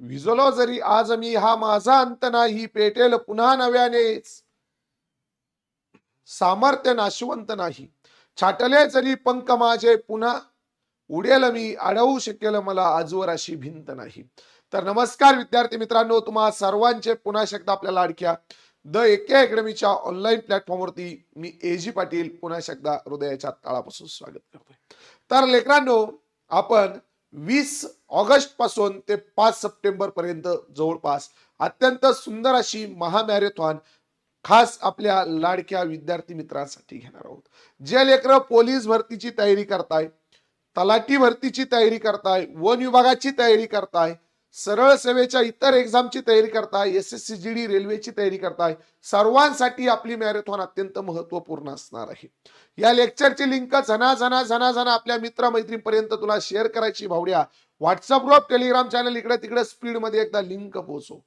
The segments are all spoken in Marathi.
विजलो जरी आज मी हा माझा अंत नाही पेटेल पुन्हा नव्यानेच. सामर्थ्य नाशवंत नाही. छाटले जरी पंख माझे पुन्हा उडेल मी अडवू शकेल मला आजवर अशी भिंत नाही. तर नमस्कार विद्यार्थी मित्रांनो तुम्हा सर्वांचे पुन्हा एकदा आपल्या लाडक्या द एके अकॅडमीच्या ऑनलाईन प्लॅटफॉर्मवरती मी एजी पाटील पुन्हा एकदा हृदयाच्या तळापासून स्वागत करतोय. तर लेकरांनो आपण वीस ऑगस्टपासून ते पाच सप्टेंबर पर्यंत जवळपास अत्यंत सुंदर अशी महामॅरेथॉन खास आपल्या लाडक्या विद्यार्थी मित्रांसाठी घेणार आहोत. जे लेकर पोलीस भरतीची तयारी करताय तलाठी भरतीची तयारी करताय वन विभागाची तयारी करताय सरळ सेवेच्या इतर एक्झामची तयारी करताय S S C G D रेल्वेची तयारी करताय सर्वांसाठी आपली मॅरेथॉन अत्यंत महत्त्वपूर्ण असणार आहे. या लेक्चरची लिंक झना झना झना झना आपल्या मित्रमैत्रीपर्यंत तुला शेअर करायची भावड्या. व्हॉट्सअप ग्रुप टेलिग्राम चॅनल इकडे तिकडे स्पीडमध्ये एकदा लिंक पोहोचव.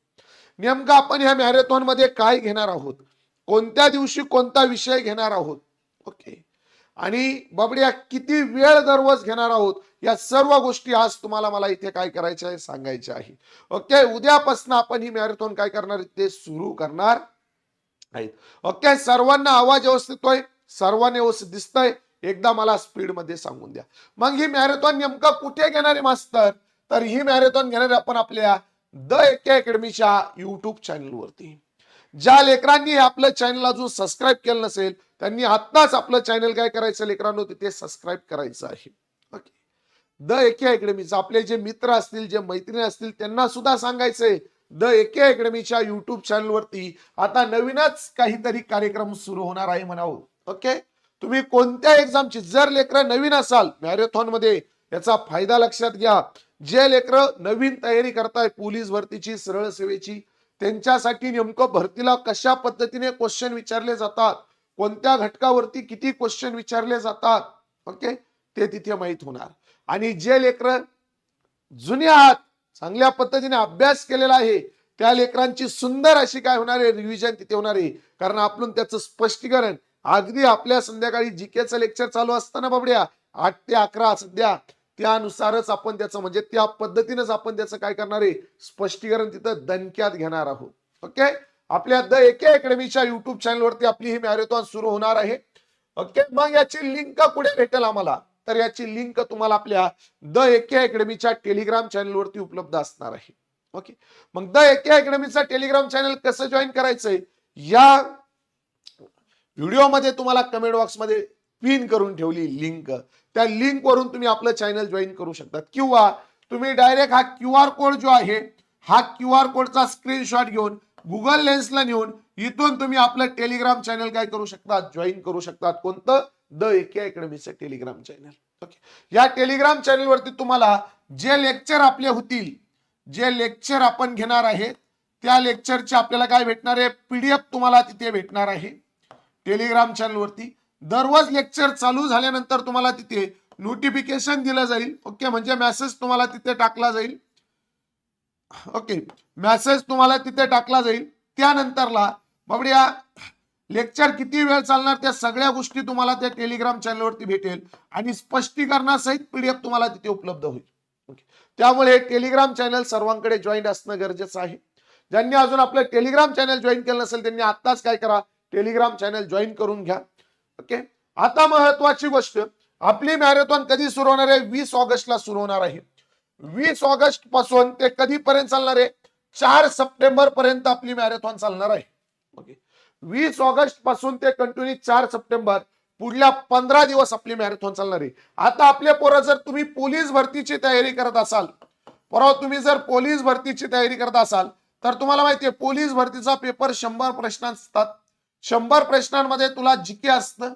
नेमकं आपण ह्या मॅरेथॉनमध्ये काय घेणार आहोत? कोणत्या दिवशी कोणता विषय घेणार आहोत? ओके आणि बबड्या किती वेळ दररोज घेणार आहोत? या सर्व गोष्टी आज तुम्हाला मला इथे काय करायचं आहे सांगायचे आहे. ओके उद्यापासून आपण ही मॅरेथॉन काय करणार ते सुरू करणार आहेत. ओके सर्वांना आवाज व्यवस्थित होय सर्वांना व्यवस्थित दिसतंय? एकदा मला स्पीडमध्ये सांगून द्या. मग ही मॅरेथॉन नेमकं कुठे घेणारे मास्तर? तर ही मॅरेथॉन घेणारे आपण आपल्या द एके अकॅडमीच्या युट्यूब चॅनलवरती ज्या लेकरांनी आपलं चॅनल अजून सबस्क्राईब केलं नसेल त्यांनी आत्ताच आपलं चॅनल काय करायचं लेकरांनो? तिथे सबस्क्राईब करायचं आहे. ओके द एके अकॅडमीचं आपले जे मित्र असतील जे मैत्रिणी असतील त्यांना सुद्धा सांगायचंय द एके अकॅडमीच्या युट्यूब चॅनलवरती आता नवीनच काहीतरी कार्यक्रम सुरू होणार आहे म्हणावं. ओके तुम्ही कोणत्या एक्झामची जर लेकरं नवीन असाल मॅरेथॉनमध्ये याचा फायदा लक्षात घ्या. जे लेकर नवीन तयारी करताय पोलीस भरतीची सरळ सेवेची त्यांच्यासाठी नेमकं भरतीला कशा पद्धतीने क्वेश्चन विचारले जातात? कोणत्या घटकावरती किती क्वेश्चन विचारले जातात? ओके ते तिथे माहीत होणार. आणि जे लेकर जुने आहात चांगल्या पद्धतीने अभ्यास केलेला आहे त्या लेकरांची सुंदर अशी काय होणार आहे रिव्हिजन तिथे होणार आहे. कारण आपण त्याचं स्पष्टीकरण अगदी आपल्या संध्याकाळी जीकेचं लेक्चर चालू असताना बाबड्या आठ ते अकरा सध्या. त्यानुसारच आपण त्याचं म्हणजे त्या पद्धतीनेच आपण त्याचं काय करणार आहे? स्पष्टीकरण तिथं दणक्यात घेणार आहोत. ओके? आपल्या द एके अकॅडमीच्या युट्यूब चॅनलवरती आपली ही मॅरेथॉन सुरू होणार आहे. ओके? मग याची लिंक कुठे भेटेल आम्हाला? तर याची लिंक तुम्हाला आपल्या द एके अकॅडमीच्या टेलिग्राम चॅनलवरती उपलब्ध असणार आहे. ओके? मग द एके अकॅडमीचा टेलिग्राम चॅनल कसं जॉईन करायचंय? या व्हिडिओमध्ये तुम्हाला कमेंट बॉक्समध्ये पिन करून ठेवली लिंक. त्या लिंकवरून तुम्ही आपलं चॅनल जॉईन करू शकतात. किंवा तुम्ही डायरेक्ट हा क्यू आर कोड जो आहे हा क्यू आर कोडचा स्क्रीनशॉट घेऊन गुगल लेन्सला नेऊन इथून तुम्ही आपलं टेलिग्राम चॅनल काय करू शकतात जॉईन करू शकतात. कोणतं? द एके अकॅडमीचं टेलिग्राम चॅनल. ओके. या टेलिग्राम चॅनलवरती तुम्हाला जे लेक्चर आपले होतील जे लेक्चर आपण घेणार आहे त्या लेक्चरचे आपल्याला काय भेटणार आहे? पीडीएफ तुम्हाला तिथे भेटणार आहे. टेलिग्राम चॅनलवरती. दररोज लेक्चर चालू झाल्यानंतर तुम्हाला तिथे नोटिफिकेशन दिलं जाईल. ओके म्हणजे मेसेज तुम्हाला तिथे टाकला जाईल. ओके मेसेज तुम्हाला तिथे टाकला जाईल. त्यानंतरला बाबड्या लेक्चर किती वेळ चालणार त्या सगळ्या गोष्टी तुम्हाला त्या टेलिग्राम चॅनलवरती भेटेल. आणि स्पष्टीकरणासहित पीडीएफ तुम्हाला तिथे उपलब्ध होईल. ओके त्यामुळे टेलिग्राम चॅनल सर्वांकडे जॉईन असणं गरजेचं आहे. ज्यांनी अजून आपलं टेलिग्राम चॅनल जॉईन केलं नसेल त्यांनी आत्ताच काय करा? टेलिग्राम चॅनल जॉईन करून घ्या. ओके आता महत्वाची गोष्ट आपली मॅरेथॉन कधी सुरू होणार आहे? वीस ऑगस्टला सुरू होणार आहे. वीस ऑगस्टपासून ते कधीपर्यंत चालणार आहे? चार सप्टेंबर पर्यंत आपली मॅरेथॉन चालणार आहे. ओके वीस ऑगस्टपासून ते कंटिन्यू चार सप्टेंबर पुढल्या पंधरा दिवस आपली मॅरेथॉन चालणार आहे. आता आपले पोरं जर तुम्ही पोलीस भरतीची तयारी करत असाल परवा तुम्ही जर पोलीस भरतीची तयारी करत असाल तर तुम्हाला माहितीये पोलीस भरतीचा पेपर शंभर प्रश्न असतात शंभर प्रश्नांमध्ये तुला जिके असतं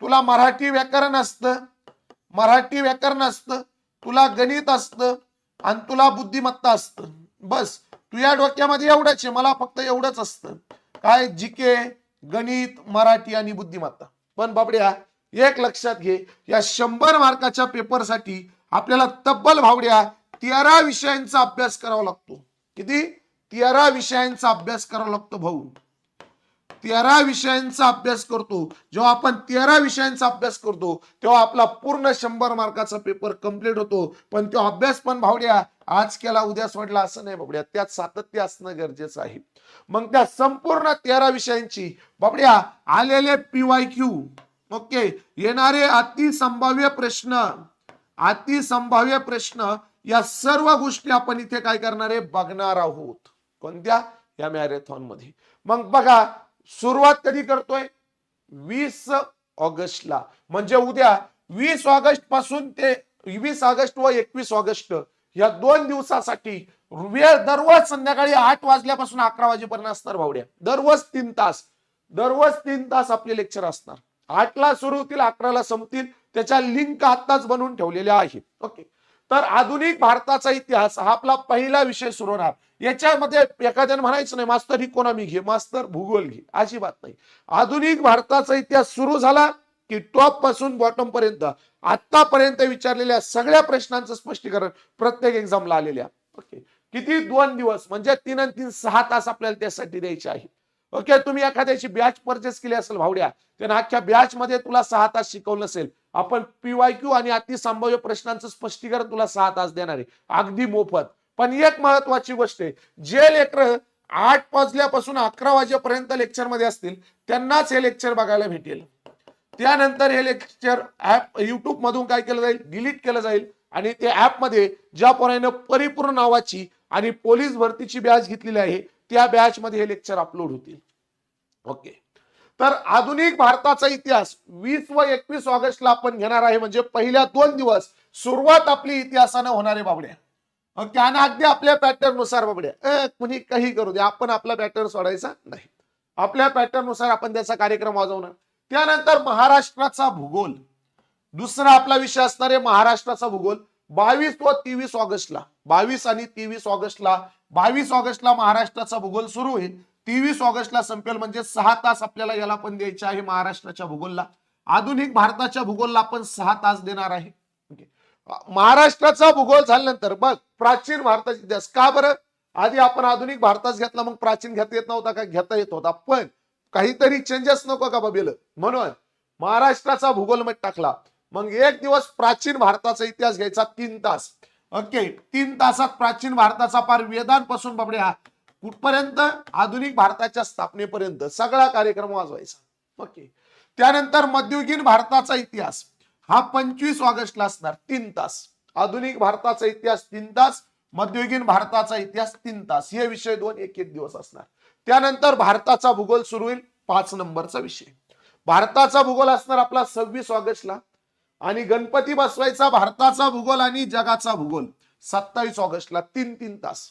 तुला मराठी व्याकरण असतं मराठी व्याकरण असतं तुला गणित असतं आणि तुला बुद्धिमत्ता असतं. बस तुझ्या डोक्यामध्ये एवढंच आहे मला फक्त एवढंच असतं. काय जिके गणित मराठी आणि बुद्धिमत्ता. पण बाबड्या एक लक्षात घे या शंभर मार्काच्या पेपरसाठी आपल्याला तब्बल भावड्या तेरा विषयांचा अभ्यास करावा लागतो. किती? तेरा विषयांचा अभ्यास करावा लागतो भाऊ. तेरा विषयांचा अभ्यास करतो. जेव्हा आपण तेरा विषयांचा अभ्यास करतो तेव्हा आपला पूर्ण शंभर मार्काचा पेपर कंप्लीट होतो. पण तो अभ्यास पण भावड्या आज केला उद्या सोडला असं नाही बाबड्या त्यात सातत्य असणं गरजेचं आहे. मग त्या संपूर्ण तेरा विषयांची बाबड्या आलेले पीवाय क्यू ओके येणारे अतिसंभाव्य प्रश्न अतिसंभाव्य प्रश्न या सर्व गोष्टी आपण इथे काय करणार आहे? बघणार आहोत. कोणत्या? या मॅरेथॉनमध्ये मग बघा सुरुवात कधी करतोय? वीस ऑगस्टला. म्हणजे उद्या वीस ऑगस्टपासून ते वीस ऑगस्ट व एकवीस ऑगस्ट या दोन दिवसासाठी वेळ दररोज संध्याकाळी आठ वाजल्यापासून अकरा वाजेपर्यंत असणार भावड्या. दररोज तीन तास. दररोज तीन तास आपले लेक्चर असणार. आठला सुरू होतील अकराला संपतील. त्याच्या लिंक आत्ताच बनवून ठेवलेल्या आहेत. ओके. तर आधुनिक भारताचा इतिहास हा आपला पहिला विषय सुरू होणार. याच्यामध्ये एखाद्याने म्हणायचं नाही मास्तर इकॉनॉमी घे? मास्तर भूगोल घे. अजिबात नाही. आधुनिक भारताचा इतिहास सुरू झाला की टॉपपासून बॉटम पर्यंत. आतापर्यंत विचारलेल्या सगळ्या प्रश्नांचं स्पष्टीकरण प्रत्येक एक्झामला आलेल्या ओके किती दोन दिवस म्हणजे तीन आणि तीन सहा तास आपल्याला त्यासाठी द्यायचे आहे. ओके तुम्ही एखाद्याची बॅच परचेस केली असेल भावड्या त्यानं अख्ख्या बॅच मध्ये तुला सहा तास शिकवलं नसेल. आपण पीवाय क्यू आणि अतिसंभाव्य प्रश्नांचं स्पष्टीकरण तुला सहा तास देणार आहे. अगदी मोफत. पण एक महत्वाची गोष्ट आहे जे लेकर आठ वाजल्यापासून अकरा वाजेपर्यंत लेक्चरमध्ये असतील त्यांनाच हे लेक्चर बघायला भेटेल. त्यानंतर हे लेक्चर ऍप युट्यूब मधून काय केलं जाईल? डिलीट केलं जाईल. आणि ते ऍपमध्ये ज्या पोरानं परिपूर्ण नावाची आणि पोलीस भरतीची बॅच घेतलेली आहे त्या बॅच मध्ये हे लेक्चर अपलोड होतील. ओके तर आधुनिक भारताचा इतिहास वीस व एकवीस ऑगस्टला आपण घेणार आहे म्हणजे पहिल्या दोन दिवस सुरुवात आपली इतिहासानं होणारे बाबड्या. त्यानं अगदी आपल्या पॅटर्ननुसार बाबड्या. कुणी काही करू दे आपण आपला पॅटर्न सोडायचा नाही. आपल्या पॅटर्ननुसार आपण त्याचा कार्यक्रम वाजवणार. त्यानंतर महाराष्ट्राचा भूगोल. दुसरा आपला विषय असणार आहे महाराष्ट्राचा भूगोल. बावीस व तेवीस ऑगस्टला बावीस आणि तेवीस ऑगस्टला बावीस ऑगस्टला महाराष्ट्राचा भूगोल सुरू होईल. तेवीस ऑगस्टला संपेल म्हणजे सहा तास आपल्याला याला पण द्यायचे आहे महाराष्ट्राच्या भूगोलला. आधुनिक भारताच्या भूगोलला आपण सहा तास देणार आहे. महाराष्ट्राचा भूगोल झाल्यानंतर बघ प्राचीन भारताचा इतिहास. का बरं? आधी आपण आधुनिक भारताच घेतला मग प्राचीन घेता येत नव्हता का? घेता येत होता पण काहीतरी चेंजेस नको का बाबेल? म्हणून महाराष्ट्राचा भूगोलमध्ये टाकला. मग एक दिवस प्राचीन भारताचा इतिहास घ्यायचा तीन तास. ओके तीन तासात प्राचीन भारताचा पार वेदांपासून बाबड्या कुठपर्यंत? आधुनिक भारताच्या स्थापनेपर्यंत. सगळा कार्यक्रम वाजवायचा. ओके. त्यानंतर मध्ययुगीन भारताचा इतिहास. हा पंचवीस ऑगस्टला असणार. तीन तास. आधुनिक भारताचा इतिहास तीन तास. मध्ययुगीन भारताचा इतिहास तीन तास. हे विषय दोन एक एक दिवस असणार. त्यानंतर भारताचा भूगोल सुरू होईल. पाच नंबरचा विषय. भारताचा भूगोल असणार आपला सव्वीस ऑगस्टला. आणि गणपती बसवायचा भारताचा भूगोल आणि जगाचा भूगोल. सत्तावीस ऑगस्टला तीन तीन तास.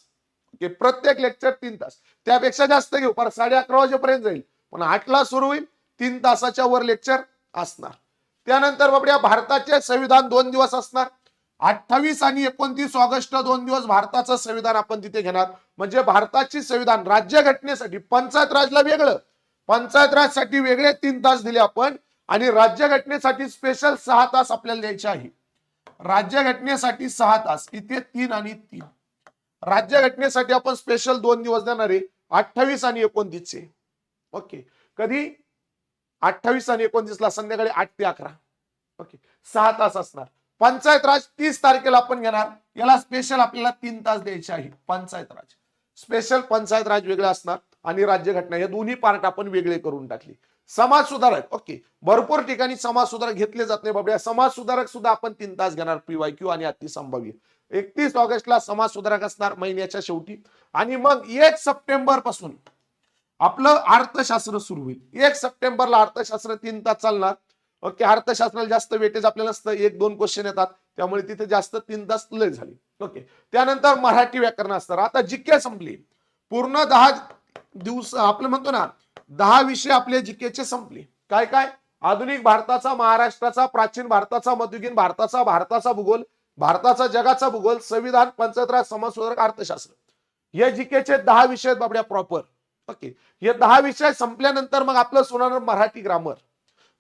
ओके? प्रत्येक लेक्चर तीन तास. त्यापेक्षा जास्त घेऊ. पर साडे अकरा वाजेपर्यंत जाईल. पण आठला सुरू होईल. तीन तासाच्या वर लेक्चर असणार. त्यानंतर बाबड्या भारताचे संविधान दोन दिवस असणार. अठ्ठावीस आणि एकोणतीस ऑगस्ट दोन दिवस भारताचं संविधान आपण तिथे घेणार. म्हणजे भारताची संविधान राज्य घटनेसाठी पंचायत राजला वेगळं. पंचायत राजसाठी वेगळे तीन तास दिले आपण. आणि राज्यघटनेसाठी स्पेशल सहा तास आपल्याला द्यायचे आहे. राज्यघटनेसाठी सहा तास इथे तीन आणि तीन. राज्यघटनेसाठी आपण स्पेशल दोन दिवस देणार आहे अठ्ठावीस आणि एकोणतीसचे ओके कधी? अठ्ठावीस आणि एकोणतीस ला संध्याकाळी आठ ते अकरा. ओके सहा तास असणार. पंचायत राज तीस तारखेला आपण घेणार. याला स्पेशल आपल्याला तीन तास द्यायचे आहे. पंचायत राज. स्पेशल पंचायत राज वेगळा असणार आणि राज्यघटना या दोन्ही पार्ट आपण वेगळे करून टाकली. समाज सुधारक. ओके. भरपूर ठिकाणी समाज सुधारक घेतले जात नाही बाबड्या. समाज सुधारक सुद्धा आपण तीन तास घेणार पीवाय क्यू आणि अतिसंभाव्य एकतीस ऑगस्टला समाज सुधारक असणार महिन्याच्या शेवटी. आणि मग एक सप्टेंबरपासून आपलं अर्थशास्त्र सुरू होईल. एक सप्टेंबरला अर्थशास्त्र तीन तास चालणार. ओके. अर्थशास्त्राला जास्त वेटेज आपल्याला असतं. एक दोन क्वेश्चन येतात. त्यामुळे तिथे जास्त तीन तास लय झाली. ओके. त्यानंतर मराठी व्याकरण असणार आता जिके संपली. पूर्ण दहा दिवस आपलं म्हणतो ना दहा विषय आपले जिकेचे संपले. काय काय? आधुनिक भारताचा महाराष्ट्राचा प्राचीन भारताचा मध्ययुगीन भारताचा भारताचा भूगोल भारताचा जगाचा भूगोल संविधान पंचायतराज समाज अर्थशास्त्र. हे जिकेचे दहा विषय आहेत बाबड्या प्रॉपर ओके हे दहा विषय संपल्यानंतर मग आपलं सोनार मराठी ग्रामर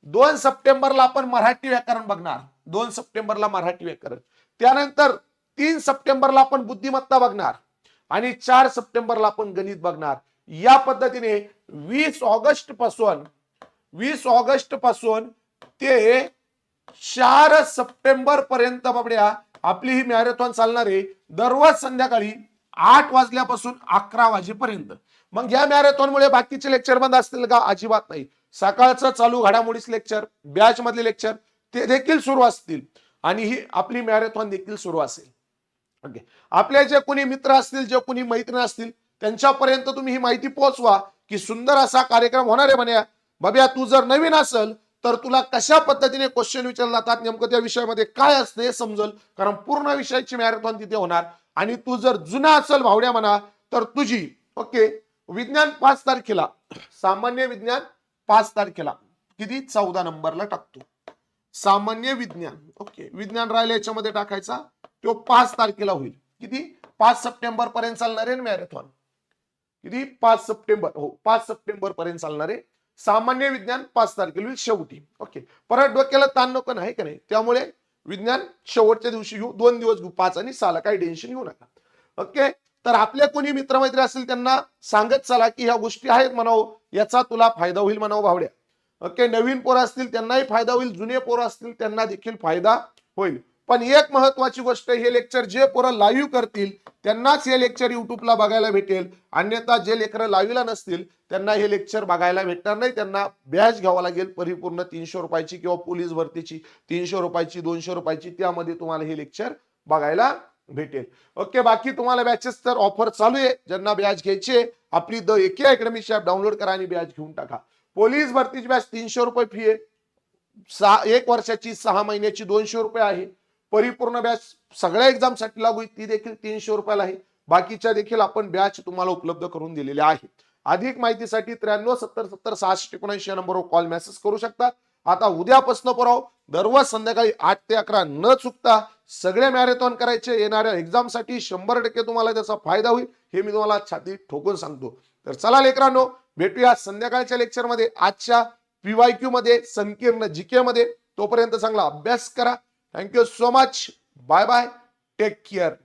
दोन सप्टेंबरला आपण मराठी व्याकरण बघणार. दोन सप्टेंबरला मराठी व्याकरण. त्यानंतर तीन सप्टेंबरला आपण बुद्धिमत्ता बघणार. आणि चार सप्टेंबरला आपण गणित बघणार. या पद्धतीने वीस ऑगस्टपासून वीस ऑगस्टपासून ते चार सप्टेंबर पर्यंत बाबड्या आपली ही मॅरेथॉन चालणार आहे. दररोज संध्याकाळी आठ वाजल्यापासून अकरा वाजेपर्यंत. मग या मॅरेथॉनमुळे बाकीचे लेक्चर बंद असतील का? अजिबात नाही. सकाळचं चालू घडामोडीच लेक्चर बॅच मधले लेक्चर ते देखील सुरू असतील. आणि ही आपली मॅरेथॉन देखील सुरू असेल. ओके. आपले जे कोणी मित्र असतील जे कोणी मैत्रीण असतील त्यांच्यापर्यंत तुम्ही ही माहिती पोहोचवा की सुंदर असा कार्यक्रम होणार आहे म्हणे. बब्या तू जर नवीन असेल तर तुला कशा पद्धतीने क्वेश्चन विचारले जातात नेमकं त्या विषयामध्ये काय असतं हे समजल. कारण पूर्ण विषयाची मॅरेथॉन तिथे होणार. आणि तू जर जुना असल भावड्या म्हणा तर तुझी ओके विज्ञान पाच तारखेला सामान्य विज्ञान पाच तारखेला किती? चौदा नंबरला टाकतो. सामान्य विज्ञान ओके विज्ञान राहिले याच्यामध्ये टाकायचा तो पाच तारखेला होईल. किती? पाच सप्टेंबर पर्यंत चालणार आहे मॅरेथॉन किती? पाच सप्टेंबर. हो पाच सप्टेंबर पर्यंत चालणार आहे सामान्य विज्ञान पाच तारखेला होईल शेवटी. ओके. परत डोक्याला ताण नको नाही का नाही? त्यामुळे विज्ञान शेवटच्या दिवशी घेऊ दोन दिवस घेऊ पाच आणि सहाला. काही टेन्शन घेऊ नका. ओके? तर आपल्या कोणी मित्रमैत्री असेल त्यांना सांगत चला की ह्या गोष्टी आहेत म्हणावं. याचा तुला फायदा होईल म्हणावं भावड्या. ओके? नवीन पोरं असतील त्यांनाही फायदा होईल. जुने पोरं असतील त्यांना देखील फायदा होईल. पण एक महत्वाची गोष्ट हे लेक्चर जे पोरं लाईव्ह करतील त्यांनाच हे लेक्चर युट्यूबला बघायला भेटेल. अन्यथा जे लेकरं लाईव्हला नसतील त्यांना हे लेक्चर बघायला भेटणार नाही. त्यांना बॅच घ्यावा लागेल परिपूर्ण तीनशे रुपयाची किंवा पोलीस भरतीची तीनशे रुपयाची दोनशे रुपयाची. त्यामध्ये तुम्हाला हे लेक्चर बघायला भेटेल. ओके बाकी तुम्हाला बॅचेस तर ऑफर चालू आहे. ज्यांना बॅच घ्यायची आपली द एके अकॅडमीची ऍप डाउनलोड करा आणि बॅच घेऊन टाका. पोलीस भरतीची बॅच तीनशे रुपये फी आहे. सहा एक वर्षाची सहा महिन्याची दोनशे रुपये आहे. परिपूर्ण बॅच सगळ्या एक्झामसाठी लागू ती देखील तीनशे रुपयाला आहे. बाकीच्या देखील आपण बॅच तुम्हाला उपलब्ध करून दिलेल्या आहेत. अधिक माहितीसाठी त्र्याण्णव सत्तर सत्तर सहाशे एकोणऐंशी या नंबरवर कॉल मेसेज करू शकता. आता उद्यापासून पुराव दररोज संध्याकाळी आठ ते अकरा न चुकता सगळे मॅरेथॉन करायचे. येणाऱ्या एक्झामसाठी शंभर टक्के तुम्हाला त्याचा फायदा होईल हे मी तुम्हाला छाती ठोकून सांगतो. तर चला लेकरांनो भेटूया संध्याकाळच्या लेक्चरमध्ये आजच्या पीवायक्यू मध्ये संकीर्ण जीके मध्ये. तोपर्यंत चांगला अभ्यास करा. Thank you so much. Bye bye. Take care.